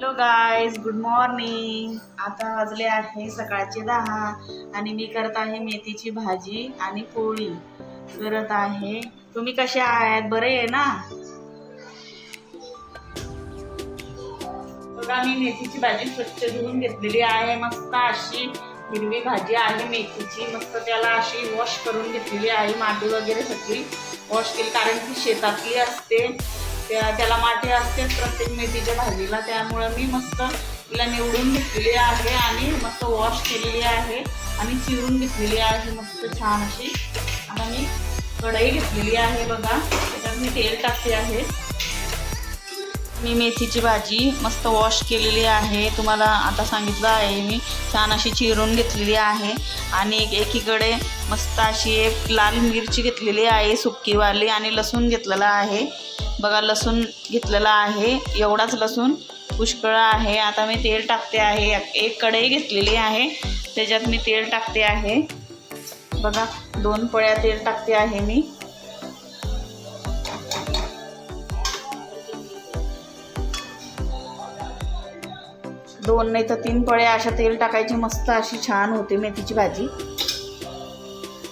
Hello guys good morning. आता वाजले आहे सकाळचे दहा आणि मी करत आहे मेथीची भाजी आणि पोळी. करत आहे. तुम्ही कसे आहात? बरे आहे ना? बघा मी मेथीची भाजी स्वच्छ धुवून घेतलेली आहे. मस्त अशी हिरवी भाजी आहे मेथीची. मस्त त्याला अशी वॉश करून घेतलेली आहे. माती वगैरे सगळी वॉश केली कारण ती शेतातली असते. त्या त्याला माती असते प्रत्येक मेथीच्या भाजीला. त्यामुळं मी मस्त तिला निवडून घेतलेली आहे आणि मस्त वॉश केलेली आहे आणि चिरून घेतलेली आहे मस्त छान अशी. आता मी कढई घेतलेली आहे बघा. त्याच्यात मी तेल टाकते आहे. मी मेथीची भाजी मस्त वॉश केलेली आहे. तुम्हाला आता सांगितलं आहे मी छान अशी चिरून घेतलेली आहे. आणि एक एकीकडे मस्त अशी एक लाल मिरची घेतलेली आहे सुक्कीवाली आणि लसूण घेतलेला आहे. बघा लसूण घेतलेला आहे. एवढाच लसूण पुष्कळ आहे. आता मी तेल टाकते आहे. एक कढई घेतलेली आहे. त्याच्यात मी तेल टाकते आहे. बघा दोन पळ्या तेल टाकते आहे मी. दोन नाही तर तीन पळ्या अशा तेल टाकायची मस्त अशी छान होते मेथीची भाजी.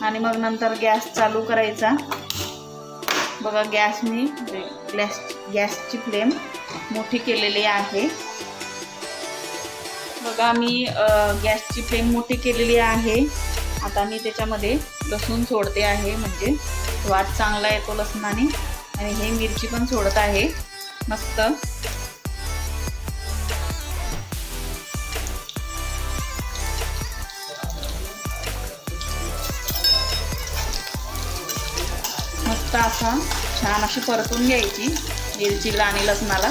आणि मग नंतर गॅस चालू करायचा. बघा गॅस मी गॅस गॅसची फ्लेम मोठी केलेली आहे. बघा मी गॅसची फ्लेम मोठी केलेली आहे. आता मी त्याच्यामध्ये लसूण सोडते आहे म्हणजे स्वाद चांगला येतो लसणाने. आणि हे मिरची पण सोडत आहे. मस्त. मस्त छान अशी परतून घ्यायची मिरचीला आणि लसणाला.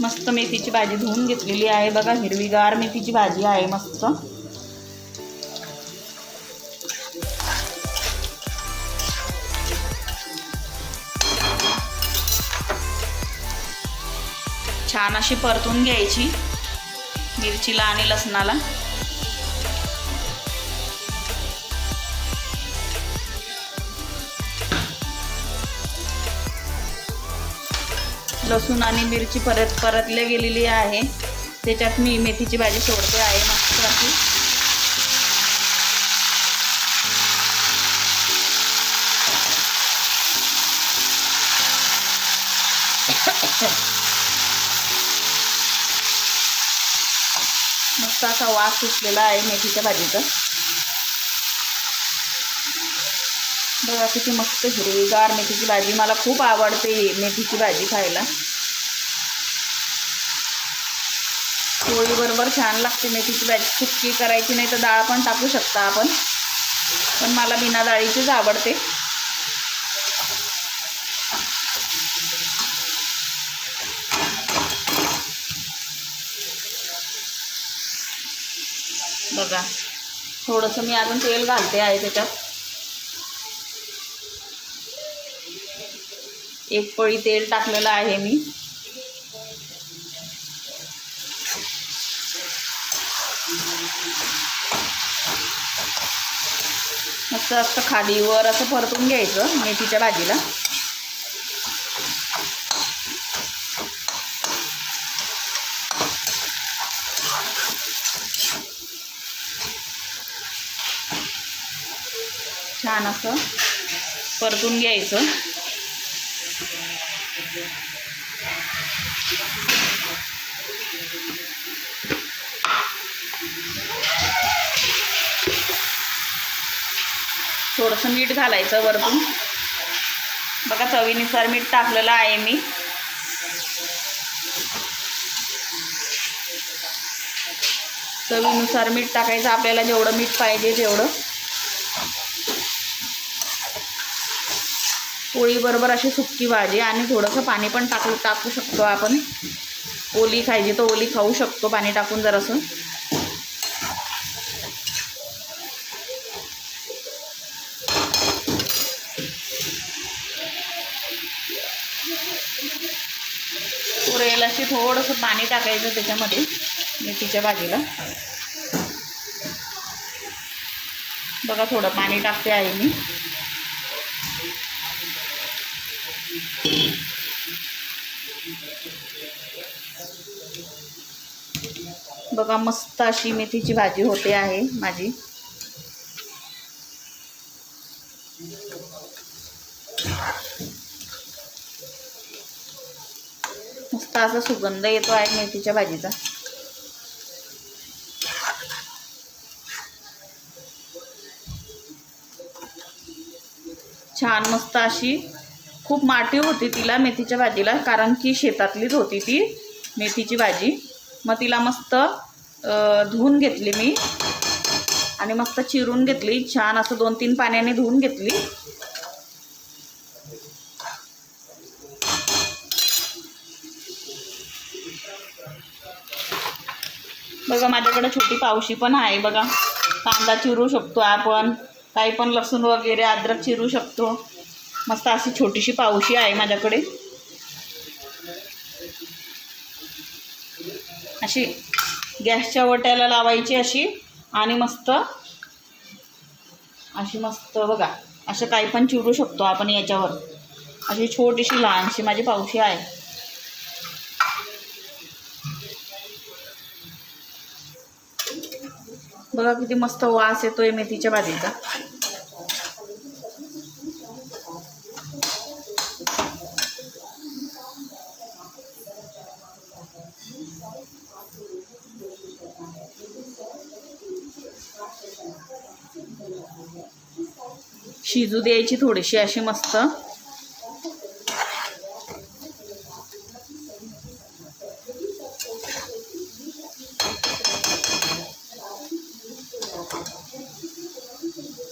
मस्त मेथीची भाजी धुवून घेतलेली आहे बघा हिरवीगार मेथीची भाजी आहे मस्त. छान अशी परतून घ्यायची मिरचीला आणि लसणाला. लसूण आणि मिरची परत परतले गेलेली आहे. त्याच्यात मी मेथीची भाजी सोडते आहे मस्त अशी. मस्त असा वास सुटलेला आहे मेथीच्या भाजीचा. बघा किती मस्त हिरवीगार मेथीची भाजी. मला खूप आवडते मेथीची भाजी खायला. पोळीबरोबर छान लागते मेथीची भाजी. सुक्की करायची नाही तर डाळ पण टाकू शकता आपण. पण मला बिना डाळीचीच आवडते. बघा. थोडंसं मी अजून तेल घालते आहे त्याच्यात. एक पळी तेल टाकलेलं आहे मी. मस्त असं खालीवर असं परतून घ्यायचं मेथीच्या भाजीला. छान असं परतून घ्यायचं. थोडंसं मीठ घालायचं वरतून. बघा चवीनुसार मीठ टाकलेलं आहे मी. चवीनुसार मीठ टाकायचं आपल्याला जेवढं मीठ पाहिजे तेवढं. पोळीबरोबर अशी सुकी भाजी आणि थोडंसं पाणी पण टाकू टाकू शकतो आपण. ओली खायची तर ओली खाऊ शकतो पाणी टाकून जरासं. पुरेल अशी थोडंसं पाणी टाकायचं त्याच्यामध्ये मेथीच्या भाजीला. बघा थोडं पाणी टाकते आहे मी. बघा मस्त अशी मेथीची भाजी होते आहे माझी. मस्त असा सुगंध येतो आहे मेथीच्या भाजीचा. छान मस्त अशी खूप माटी होती तिला मेथीच्या भाजीला कारण की शेतातलीच होती ती मेथीची भाजी. मग तिला मस्त धुवून घेतली मी आणि मस्त चिरून घेतली. छान असं दोन तीन पाण्याने धुवून घेतली. बघा माझ्याकडे छोटी पावशी पण आहे बघा. कांदा चिरू शकतो आपण. काही पण लसूण वगैरे अद्रक चिरू शकतो. मस्त अशी छोटीशी पावशी आहे माझ्याकडे. अशी गॅसच्या वट्याला लावायची अशी आणि मस्त अशी मस्त बघा असं काही पण चिरू शकतो आपण याच्यावर. अशी छोटीशी लहानशी माझी पावशी आहे. बघा किती मस्त वास येतोय मेथीच्या भाजीचा. शिजू द्यायची थोडीशी अशी मस्त.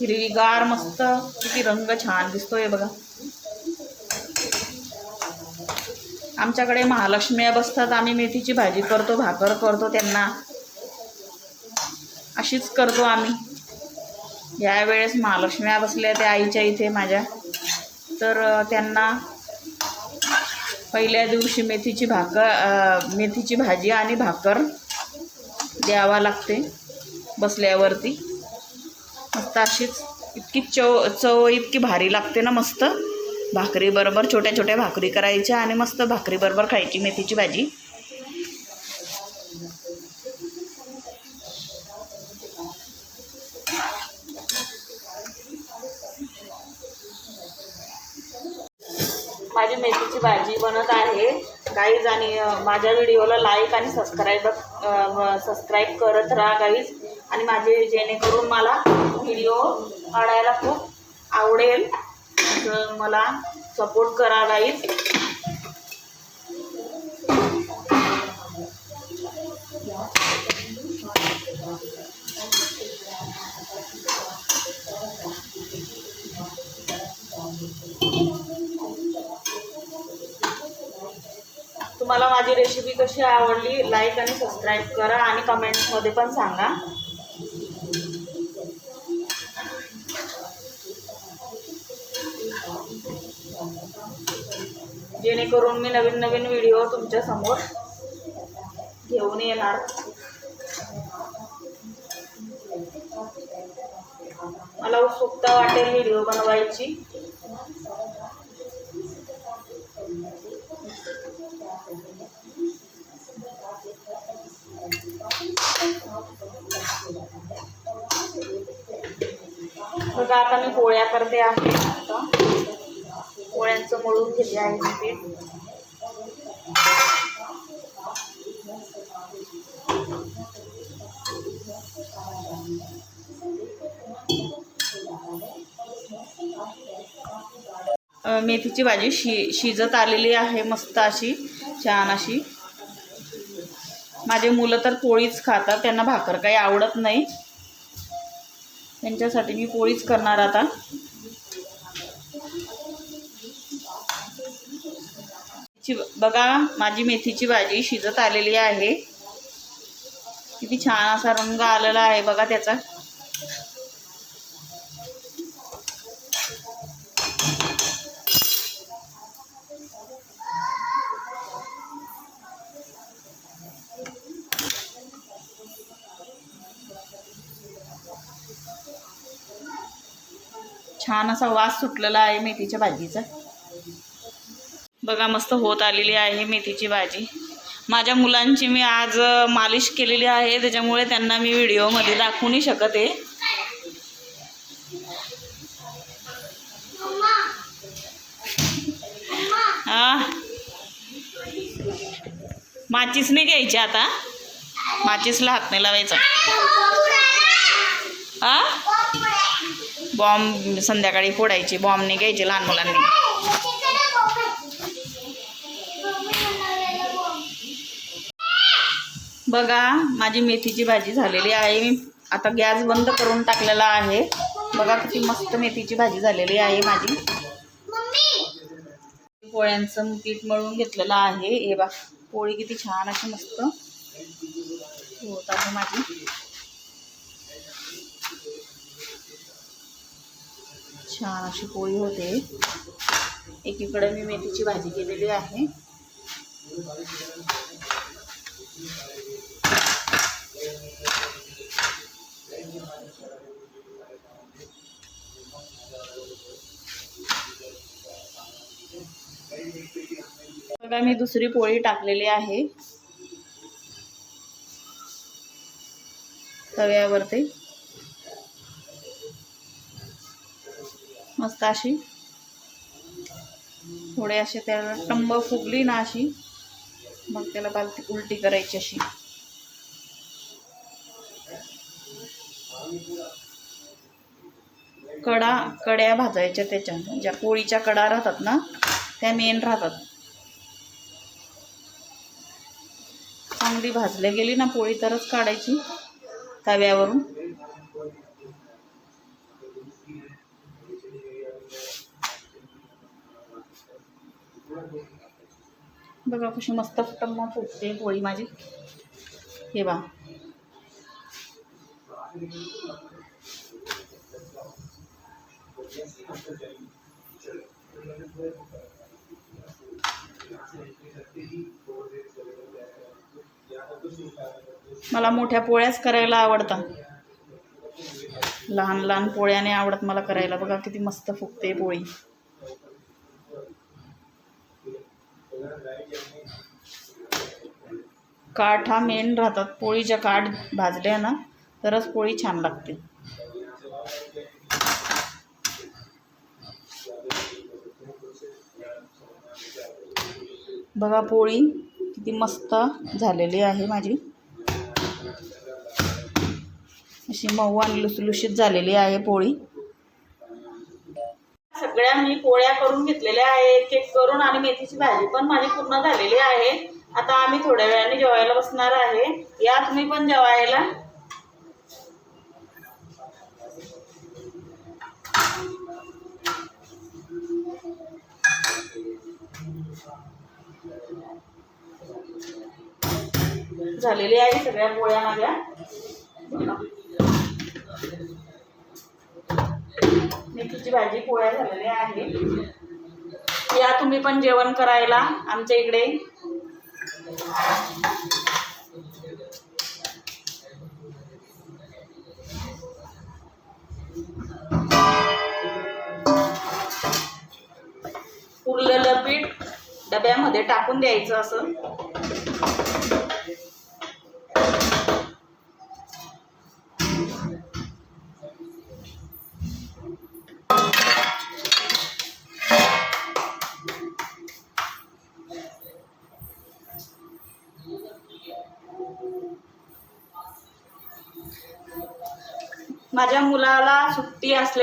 हिरवीगार मस्त. किती रंग छान दिसतोय बघा. आमच्याकडे महालक्ष्म्या बसतात. आम्ही मेथीची भाजी करतो भाकर करतो त्यांना. अशीच करतो आम्ही. यावेळेस महालक्ष्म्या बसल्या त्या आईच्या इथे माझ्या. तर त्यांना पहिल्या दिवशी मेथीची भाकर मेथीची भाजी आणि भाकर द्यावा लागते बसल्यावरती. मस्त अशीच इतकी चव चव इतकी भारी लागते ना मस्त. भाकरीबरोबर छोट्या छोट्या भाकरी करायच्या आणि मस्त भाकरी बरोबर खायची मेथीची भाजी. बनत आहे. गाईज आणि माझ्या व्हिडिओला लाईक आणि सबस्क्राईब सबस्क्राईब करत राहा गाईज आणि माझे जेणेकरून मला व्हिडिओ काढायला खूप आवडेल. मला सपोर्ट करा गाईज तुम्हाला माझी रेसिपी कशी आवडली लाईक आणि सबस्क्राईब करा आणि कमेंट्समध्ये पण सांगा. जेणेकरून मी नवीन नवीन व्हिडिओ तुमच्यासमोर घेऊन येणार. मला उत्सुकता वाटेल व्हिडिओ बनवायची. बघा आता मी पोळ्या करते आहे. आता पोळ्यांचं मळून घेते आहे मी पीठ. मेथीची भाजी शि शिजत आलेली आहे मस्त अशी छान अशी. माझे मुलं तर पोळीच खातात त्यांना भाकर काही आवडत नाही. त्यांच्यासाठी मी पोळीच करणार आता. बघा माझी मेथीची भाजी शिजत आलेली आहे. किती छान असा रंग आलेला आहे बघा त्याचा. छान असा वास सुटलेला आहे मेथीच्या भाजीचा. बघा मस्त होत आलेली आहे मेथीची भाजी. माझ्या मुलांची मी आज मालिश केलेली आहे त्याच्यामुळे त्यांना मी व्हिडिओमध्ये दाखवू नाही शकत आहे. माचीस नाही घ्यायची आता? माचीसला हात नाही लावायचा. हा बॉम्ब संध्याकाळी फोडायची बॉम्ब घ्यायचे लहान मुलांनी. बघा माझी मेथीची भाजी झालेली आहे. मी आता गॅस बंद करून टाकलेला आहे. बघा किती मस्त मेथीची भाजी झालेली आहे माझी. पोळ्यांचं पीठ मळून घेतलेलं आहे. हे बा पोळी किती छान अशी मस्त होत आहे माझी. छान अशी पोळी होते. एकीकडे मी मेथीची भाजी केलेली आहे. बघा मी दुसरी पोळी टाकलेली आहे. तव्यावरती. मस्त अशी. थोडे असे त्याला टंब फुगली ना अशी. मग त्याला बालती उलटी करायची अशी. कडा कड्या भाजायच्या त्याच्या ज्या पोळीच्या कडा राहतात ना त्या मेन राहतात. चांगली भाजल्या गेली ना पोळी तरच काढायची तव्यावरून. बघा कशी मस्त टम्मा फुटते पोळी माझी. हे बा मला मोठ्या पोळ्याच करायला आवडतात. लहान लहान पोळ्याने आवडत मला करायला. बघा किती मस्त फुगते पोळी. काठ हा मेन राहतात. पोळीच्या काठ भाजल्या ना तरच पोळी छान लागते. बघा पोळी किती मस्त झालेली आहे माझी. अशी मऊ आणि लुसलुशीत झालेली आहे पोळी. सगळ्या मी पोळ्या करून घेतलेल्या आहे केक करून आणि मेथीची भाजी पण माझी पूर्ण झालेली आहे. आता आम्ही थोड्या वेळाने जेवायला बसणार आहे. या तुम्ही पण जेवायला. झालेली आहे सगळ्या पोळ्या माझ्या. मेथीची भाजी पोळ्या झालेल्या आहे या तुम्ही पण जेवण करायला आमच्या इकडे. उरलेलं पीठ डब्यामध्ये टाकून द्यायचं असं.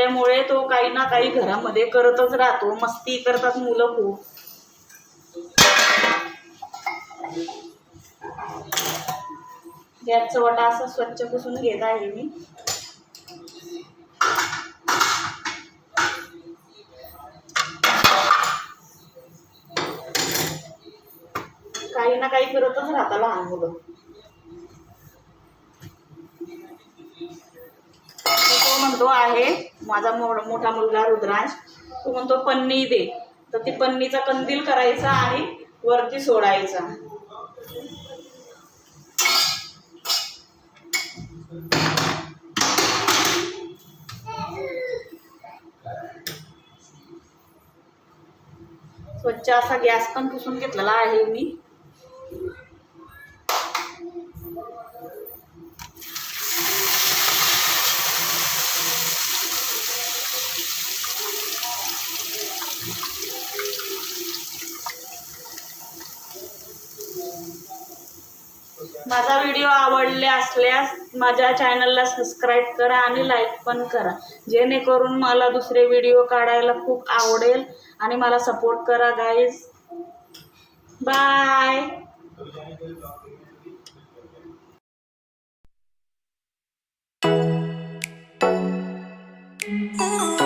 असल्यामुळे तो काही ना काही घरामध्ये करतच राहतो. मस्ती करतात मुलं खूप. गॅसचा चवटा असं स्वच्छ पुसून घेत आहे मी. काही ना काही करतच राहता लहान मुलं. तो म्हणतो आहे माझा मो- मोठा मुलगा रुद्रांश तो म्हणतो पन्नी दे. तर ती पन्नीचा कंदील करायचा आणि वरती सोडायचा. स्वच्छ असा गॅस पण पुसून घेतलेला आहे मी. माझा व्हिडिओ आवडले असल्यास माझ्या चॅनलला सबस्क्राईब करा आणि लाईक पण करा. जेणेकरून मला दुसरे व्हिडिओ काढायला खूप आवडेल आणि मला सपोर्ट करा गाईज बाय Oh.